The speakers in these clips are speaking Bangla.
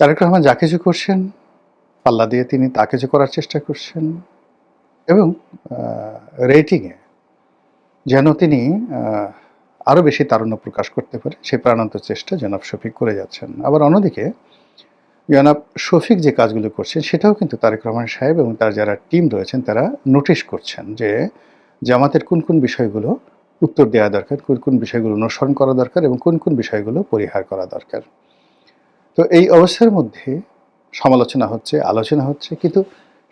তারেক রহমান যা কিছু করছেন, পাল্লা দিয়ে তিনি তা কিছু করার চেষ্টা করছেন এবং রেটিংয়ে যেন তিনি আরও বেশি তারুণ্য প্রকাশ করতে পারে সেই প্রাণান্ত চেষ্টা জনাব শফিক করে যাচ্ছেন। আবার অন্যদিকে, জনাব শফিক যে কাজগুলো করছেন, সেটাও কিন্তু তারেক রহমান সাহেব এবং তার যারা টিম রয়েছেন, তারা নোটিশ করছেন যে, জামাতের কোন কোন বিষয়গুলো উত্তর দেওয়া দরকার, কোন কোন বিষয়গুলো অনুসরণ করা দরকার এবং কোন কোন বিষয়গুলো পরিহার করা দরকার। তো এই অবস্থার মধ্যে সমালোচনা হচ্ছে, আলোচনা হচ্ছে, কিন্তু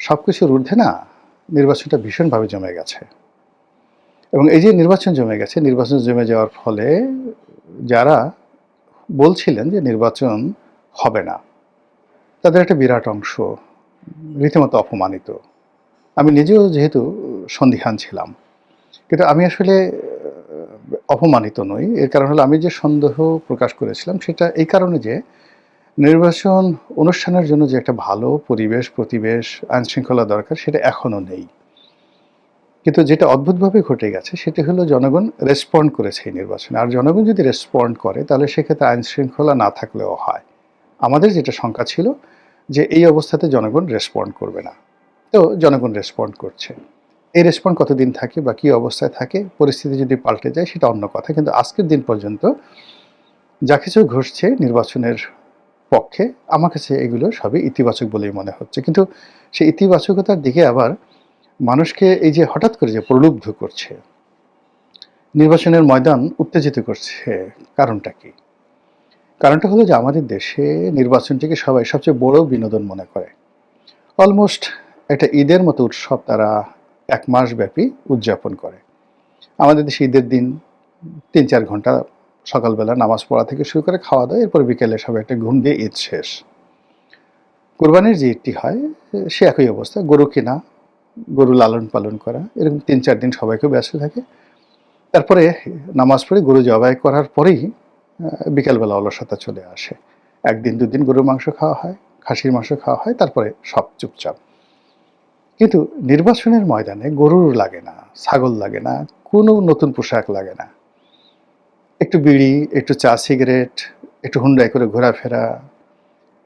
সব কিছুর ঊর্ধ্বে না নির্বাচনটা ভীষণভাবে জমে গেছে। এবং এই যে নির্বাচন জমে গেছে, নির্বাচন জমে যাওয়ার ফলে যারা বলছিলেন যে নির্বাচন হবে না, তাদের একটা বিরাট অংশ রীতিমতো অপমানিত। আমি নিজেও যেহেতু সন্দিহান ছিলাম, কিন্তু আমি আসলে অপমানিত নই। এর কারণ হলো আমি যে সন্দেহ প্রকাশ করেছিলাম, সেটা এই কারণে যে নির্বাচন অনুষ্ঠানের জন্য যে একটা ভালো পরিবেশ, প্রতিবেশ আইন শৃঙ্খলা দরকার, সেটা এখনও নেই। কিন্তু যেটা অদ্ভুতভাবে ঘটে গেছে, সেটা হলো জনগণ রেসপন্ড করেছে এই নির্বাচনে। আর জনগণ যদি রেসপন্ড করে, তাহলে সেক্ষেত্রে আইন শৃঙ্খলা না থাকলেও হয়। আমাদের যেটা শঙ্কা ছিল যে এই অবস্থাতে জনগণ রেসপন্ড করবে না। তো জনগণ রেসপন্ড করছে। এই রেসপন্ড কতদিন থাকে বা কী অবস্থায় থাকে, পরিস্থিতি যদি পাল্টে যায়, সেটা অন্য কথা। কিন্তু আজকের দিন পর্যন্ত যা কিছু ঘটছে নির্বাচনের পক্ষে আমার কাছে এগুলো সবই ইতিবাচক বলেই মনে হচ্ছে। কিন্তু সেই ইতিবাচকতার দিকে আবার মানুষকে এই যে হঠাৎ করে যে প্রলুব্ধ করছে, নির্বাচনের ময়দান উত্তেজিত করছে, কারণটা কি? কারণটা হলো যে আমাদের দেশে নির্বাচনটিকে সবাই সবচেয়ে বড় বিনোদন মনে করে। অলমোস্ট একটা ঈদের মতো উৎসব তারা এক মাস ব্যাপী উদযাপন করে। আমাদের দেশে ঈদের দিন তিন চার ঘণ্টা সকালবেলা নামাজ পড়া থেকে শুরু করে খাওয়া দাওয়া, এরপর বিকেলে সবাই একটা ঘুম দিয়ে ঈদ শেষ। কোরবানির যে ঈদটি হয়, সে একই অবস্থা, গরু কেনা, গরু লালন পালন করা, এরকম তিন চার দিন সবাইকে ব্যস্ত থাকে। তারপরে নামাজ পড়ে গরু জবাই করার পরেই বিকালবেলা অলসতা চলে আসে। একদিন দুদিন গরুর মাংস খাওয়া হয়, খাসির মাংস খাওয়া হয়, তারপরে সব চুপচাপ। কিন্তু নির্বাচনের ময়দানে গরুর লাগে না, ছাগল লাগে না, কোনো নতুন পোশাক লাগে না। একটু বিড়ি, একটু চা, সিগারেট, একটু হুন্ডাই করে ঘোরাফেরা,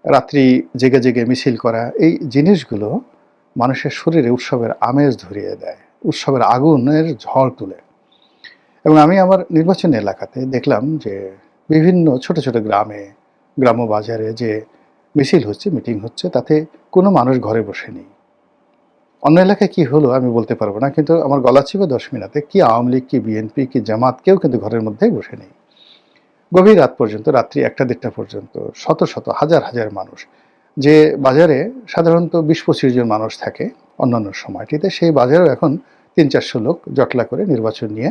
রাত্রি জেগে জেগে মিছিল করা, এই জিনিসগুলো মানুষের শরীরে উৎসবের আমেজ ধরিয়ে দেয়, উৎসবের আগুনের ঝড় তুলে। এবং আমি আমার নির্বাচনী এলাকাতে দেখলাম যে বিভিন্ন ছোট ছোট গ্রামে গ্রাম্য বাজারে যে মিছিল হচ্ছে, মিটিং হচ্ছে, তাতে কোনো মানুষ ঘরে বসে নেই অন্য এলাকায় কি হলো আমি বলতে পারব না, কিন্তু আমার গলা ছিল দশ মিনিটে। কি আওয়ামী লীগ, কি বিএনপি, কি জামাত, কেউ কিন্তু ঘরের মধ্যে বসে নেই। গভীর রাত পর্যন্ত, রাত্রি একটা দেড়টা পর্যন্ত, শত শত, হাজার হাজার মানুষ। যে বাজারে সাধারণত বিশ পঁচিশ জন মানুষ থাকে অন্যান্য সময়টিতে, সেই বাজারেও এখন তিন চারশো লোক জটলা করে নির্বাচন নিয়ে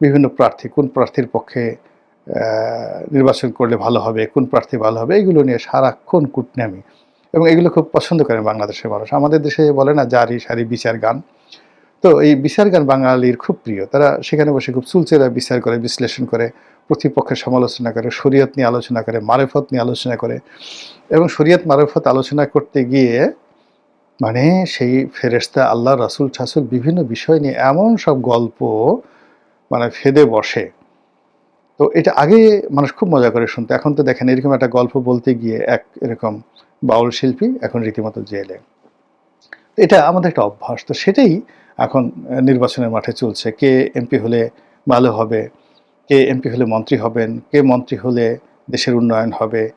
বিভিন্ন প্রার্থী, কোন প্রার্থীর পক্ষে নির্বাচন করলে ভালো হবে, কোন প্রার্থী ভালো হবে, এগুলো নিয়ে সারাক্ষণ কুটনামি। এবং এগুলো খুব পছন্দ করেন বাংলাদেশের মানুষ। আমাদের দেশে বলে না, জারি সারি বিচার গান। তো এই বিচার গান বাঙালির খুব প্রিয়। তারা সেখানে বসে খুব চুলচেরা বিচার করে, বিশ্লেষণ করে, প্রতিপক্ষের সমালোচনা করে, শরীয়ত নিয়ে আলোচনা করে, মারেফত নিয়ে আলোচনা করে এবং শরীয়ত মারেফত আলোচনা করতে গিয়ে মানে সেই ফেরেস্তা আল্লাহ, রাসুল, ঠাসুল বিভিন্ন বিষয় নিয়ে এমন সব গল্প মানে ফেদে বসে। তো এটা আগে মানুষ খুব মজা করে শুনতো। এখন তো দেখেন এরকম একটা গল্প বলতে গিয়ে এক এরকম বাউল শিল্পী এখন রীতিমতো জেলে। এটা আমাদের একটা অভ্যাস। তো সেটাই এখন নির্বাচনের মাঠে চলছে। কে এমপি হলে ভালো হবে? কে এমপি হলে মন্ত্রী হবেন? কে মন্ত্রী হলে দেশের উন্নয়ন হবে?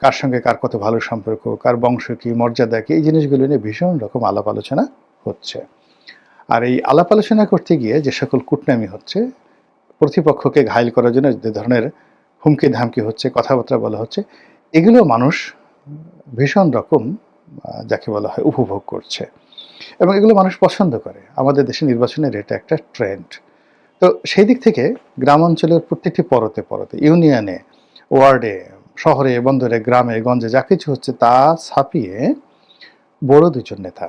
কার সঙ্গে কার কত ভালো সম্পর্ক? কার বংশ কি, মর্যাদা কি? এই জিনিসগুলো নিয়ে ভীষণ রকম আলাপ আলোচনা হচ্ছে। আর এই আলাপ আলোচনা করতে গিয়ে যে সকল কুটনামি হচ্ছে, প্রতিপক্ষকে ঘায়ল করার জন্য যে ধরনের হুমকি ধামকি হচ্ছে, কথাবার্তা বলা হচ্ছে, এগুলো মানুষ ভীষণ রকম যাকে বলা হয় উপভোগ করছে। এবং এগুলো মানুষ পছন্দ করে। আমাদের দেশে নির্বাচনের এটা একটা ট্রেন্ড তো সেই দিক থেকে গ্রাম অঞ্চলের প্রত্যেকটি পরতে পরতে, ইউনিয়নে, ওয়ার্ডে, শহরে, বন্দরে, গ্রামে, গঞ্জে, যা কিছু হচ্ছে, তা ছাপিয়ে বড় দুজন নেতা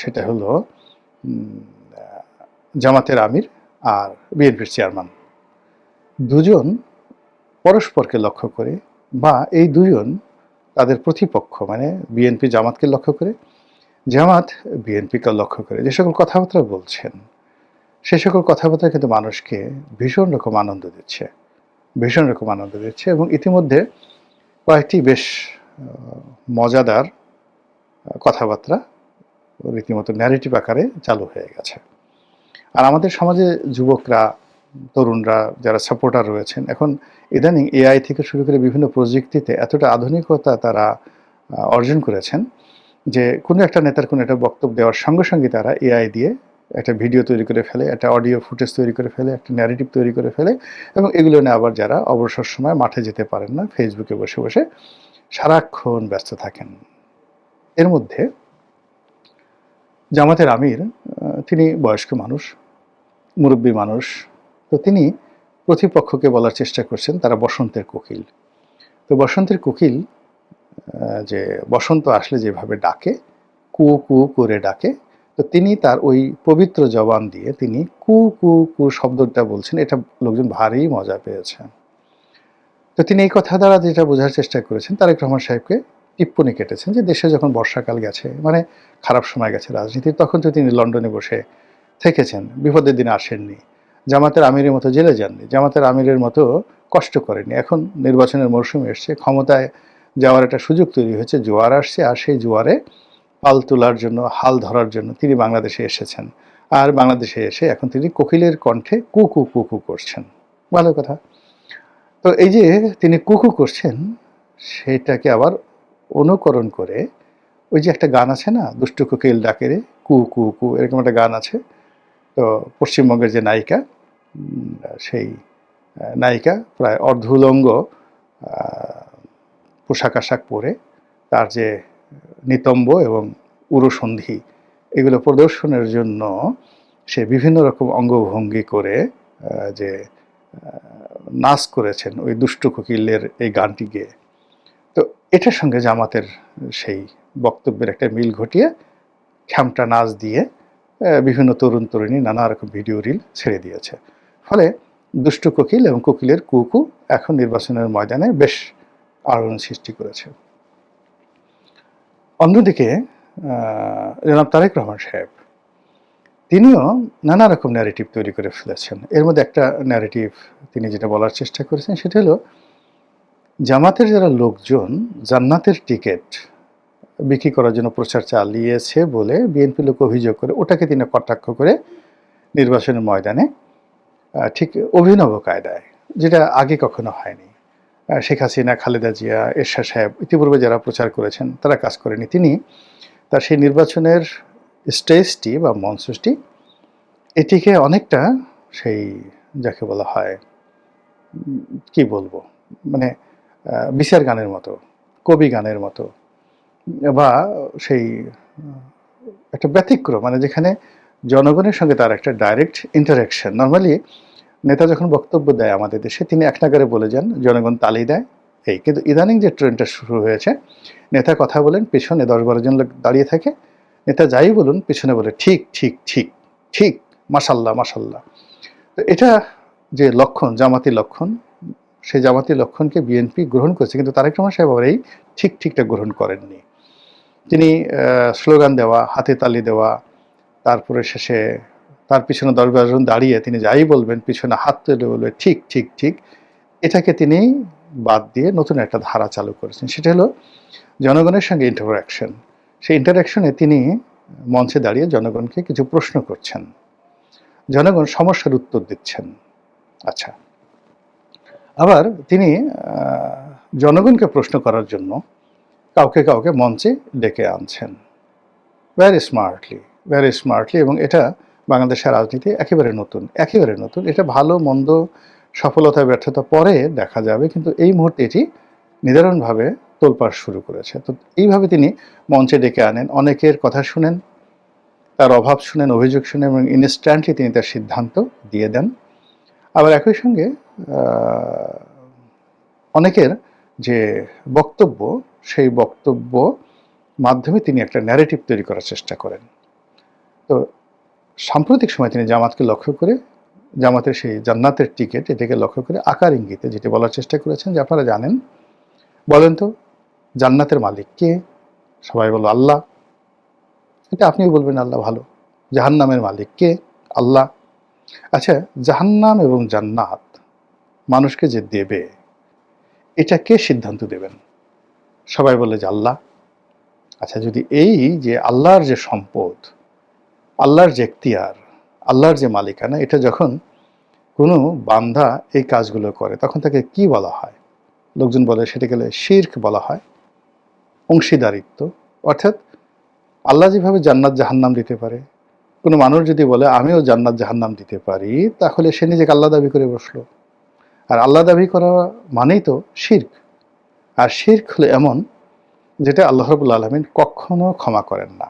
সেটা হলো জামাতের আমির আর বিএনপির চেয়ারম্যান। দুজন পরস্পরকে লক্ষ্য করে বা এই দুজন তাদের প্রতিপক্ষ মানে বিএনপি জামাতকে লক্ষ্য করে, জামাত বিএনপিকে লক্ষ্য করে। যে সকল কথাবার্তা বলছেন, সে সকল কথাবার্তা কিন্তু মানুষকে ভীষণ রকম আনন্দ দিচ্ছে, ভীষণ রকম আনন্দ দিচ্ছে এবং ইতিমধ্যে কয়েকটি বেশ মজাদার কথাবার্তা রীতিমতো ন্যারেটিভ আকারে চালু হয়ে গেছে। আর আমাদের সমাজে যুবকরা তরুণরা যারা সাপোর্টার রয়েছেন। এখন ইদানিং এআই থেকে শুরু করে বিভিন্ন প্রযুক্তিতে এতটা আধুনিকতা তারা অর্জন করেছেন যে কোনো একটা নেতার কোনো একটা বক্তব্য দেওয়ার সঙ্গে সঙ্গে তারা এআই দিয়ে একটা ভিডিও তৈরি করে ফেলে, একটা অডিও ফুটেজ তৈরি করে ফেলে, একটা ন্যারেটিভ তৈরি করে ফেলে এবং এগুলো নিয়ে আবার যারা অবসর সময় মাঠে যেতে পারেন না ফেসবুকে বসে বসে সারাক্ষণ ব্যস্ত থাকেন। এর মধ্যে জামাতের আমির তিনি বয়স্ক মানুষ, মুরব্বী মানুষ তো তিনি প্রতিপক্ষকে বলার চেষ্টা করছেন, তারা বসন্তের কোকিল। তো বসন্তের কোকিল যে বসন্ত আসলে যেভাবে ডাকে, কু কু করে ডাকে, তো তিনি তার ওই পবিত্র জবান দিয়ে তিনি কু কু কু শব্দটা বলছেন, এটা লোকজন ভারী মজা পেয়েছেন তো তিনি এই কথা দ্বারা যেটা বোঝার চেষ্টা করেছেন, তারেক রহমান সাহেবকে টিপ্পনি কেটেছেন যে দেশে যখন বর্ষাকাল গেছে মানে খারাপ সময় গেছে রাজনীতির, তখন তো তিনি লন্ডনে বসে থেকেছেন, বিপদের দিনে আসেননি। জামাতের আমিরের মতো জেলে যাননি, জামাতের আমিরের মতো কষ্ট করেনি। এখন নির্বাচনের মরশুম এসছে, ক্ষমতায় যাওয়ার একটা সুযোগ তৈরি হয়েছে, জোয়ার আসছে, আর সেই জোয়ারে পাল তোলার জন্য, হাল ধরার জন্য তিনি বাংলাদেশে এসেছেন। আর বাংলাদেশে এসে এখন তিনি কোকিলের কণ্ঠে কুকু কুকু করছেন। ভালো কথা। তো এই যে তিনি কুকু করছেন, সেটাকে আবার অনুকরণ করে ওই যে একটা গান আছে না, দুষ্টু কোকিল ডাকে রে, কু কু কু, এরকম একটা গান আছে। তো পশ্চিমবঙ্গের যে নায়িকা সেই নায়িকা প্রায় অর্ধুলঙ্গ পোশাক আশাক পরে তার যে নিতম্ব এবং উরুসন্ধি, এগুলো প্রদর্শনের জন্য সে বিভিন্ন রকম অঙ্গভঙ্গি করে যে নাচ করেছেন ওই দুষ্টু কোকিলের এই গানটি গেয়ে। তো এটার সঙ্গে জামাতের সেই বক্তব্যের একটা মিল ঘটিয়ে, খ্যামটা নাচ দিয়ে বিভিন্ন তরুণ তরুণী নানা রকম ভিডিও রিল ছেড়ে দিয়েছে। ফলে দুষ্টু কোকিল এবং কোকিলের কুকু এখন নির্বাচনের ময়দানে বেশ আলোড়ন সৃষ্টি করেছে। অন্যদিকে জনাব তারেক রহমান সাহেব, তিনিও নানা রকম ন্যারেটিভ তৈরি করে ফেলেছেন। এর মধ্যে একটা ন্যারেটিভ তিনি যেটা বলার চেষ্টা করেছেন, সেটা হলো, জামাতের যারা লোকজন জান্নাতের টিকিট বিক্রি করার জন্য প্রচার চালিয়েছে বলে বিএনপি লোক অভিযোগ করে। ওটাকে তিনি কটাক্ষ করে নির্বাচনের ময়দানে ঠিক অভিনব কায়দায়, যেটা আগে কখনো হয়নি। শেখ হাসিনা, খালেদা জিয়া এরশা সাহেব ইতিপূর্বে যারা প্রচার করেছেন, তারা কাজ করেনি। তিনি তার সেই নির্বাচনের স্টেজটি বা মঞ্চটি, এটিকে অনেকটা সেই, যাকে বলা হয় কি বলব? মানে বিচার গানের মতো, কবি গানের মতো বা সেই, একটা ব্যতিক্রম মানে যেখানে জনগণের সঙ্গে তার একটা ডাইরেক্ট ইন্টারাকশন নর্মালি নেতা যখন বক্তব্য দেয় আমাদের দেশে, তিনি এক নাগারে বলে যান, জনগণ তালি দেয়। এই, কিন্তু ইদানিং যে ট্রেনটা শুরু হয়েছে, নেতা কথা বলেন, পেছনে দশ বারো জন লোক দাঁড়িয়ে থাকে, নেতা যাই বলুন, পেছনে বলে, ঠিক ঠিক ঠিক ঠিক মাসাল্লাহ মাসাল্লাহ তো এটা যে লক্ষণ, জামাতি লক্ষণ, সেই জামাতি লক্ষণকে বিএনপি গ্রহণ করেছে, কিন্তু তারেক রহমান সাহেব আবার এই ঠিক, ঠিকটা গ্রহণ করেননি। তিনি স্লোগান দেওয়া, হাতে তালি দেওয়া, তারপরে শেষে তার পিছনে দশ বারো দাঁড়িয়ে তিনি যাই বলবেন, পিছনে হাত তুলে বলবে, ঠিক ঠিক ঠিক। এটাকে তিনি বাদ দিয়ে নতুন একটা ধারা চালু করেছেন। সেটা হলো জনগণের সঙ্গে ইন্টারাকশন সেই ইন্টারাকশনে তিনি মঞ্চে দাঁড়িয়ে জনগণকে কিছু প্রশ্ন করছেন। জনগণ সমস্যার উত্তর দিচ্ছেন। আচ্ছা। আবার তিনি জনগণকে প্রশ্ন করার জন্য কাউকে কাউকে মঞ্চে ডেকে আনছেন। ভ্যারি স্মার্টলি ভ্যারি স্মার্টলি এবং এটা বাংলাদেশের রাজনীতি একেবারে নতুন একেবারে নতুন। এটা ভালো, মন্দ, সফলতা, ব্যর্থতা পরে দেখা যাবে, কিন্তু এই মুহূর্তে এটি নিদারুণভাবে তোলপাড় শুরু করেছে। তো এইভাবে তিনি মঞ্চে ডেকে আনেন, অনেকের কথা শুনেন, তার অভাব শুনেন, অভিযোগ শুনেন এবং ইনস্ট্যান্টলি তিনি তার সিদ্ধান্ত দিয়ে দেন। আবার একই সঙ্গে অনেকের যে বক্তব্য সেই বক্তব্য মাধ্যমে তিনি একটা ন্যারেটিভ তৈরি করার চেষ্টা করেন। তো সাম্প্রতিক সময় তিনি জামাতকে লক্ষ্য করে, জামাতের সেই জান্নাতের টিকিট এটাকে লক্ষ্য করে আকার ইঙ্গিতে যেটি বলার চেষ্টা করেছেন, যে আপনারা জানেন, বলেন তো, জান্নাতের মালিক কে? সবাই বলো আল্লাহ। এটা আপনিও বলবেন, আল্লাহ ভালো। জাহান্নামের মালিক কে? আল্লাহ। আচ্ছা জাহান্নাম এবং জান্নাত মানুষকে যে দেবে, এটা কে সিদ্ধান্ত দেবেন? সবাই বলে যে আল্লাহ। আচ্ছা যদি এই যে আল্লাহর যে সম্পদ, আল্লাহর যে এখতিয়ার, আল্লাহর যে মালিকানা, এটা যখন কোনো বান্ধা এই কাজগুলো করে, তখন তাকে কি বলা হয়? লোকজন বলে সেটা গেলে শির্ক বলা হয়, অংশীদারিত্ব। অর্থাৎ আল্লাহ যেভাবে জান্নাত জাহান্নাম দিতে পারে, কোনো মানুষ যদি বলে, আমিও জান্নাত জাহান্নাম দিতে পারি, তাহলে সে নিজেকে আল্লাহ দাবি করে বসল। আর আল্লাহ দাবি করা মানেই তো শির্ক। আর শির্ক হলো এমন যেটা আল্লাহ রবুল্লা আলমিন কখনো ক্ষমা করেন না।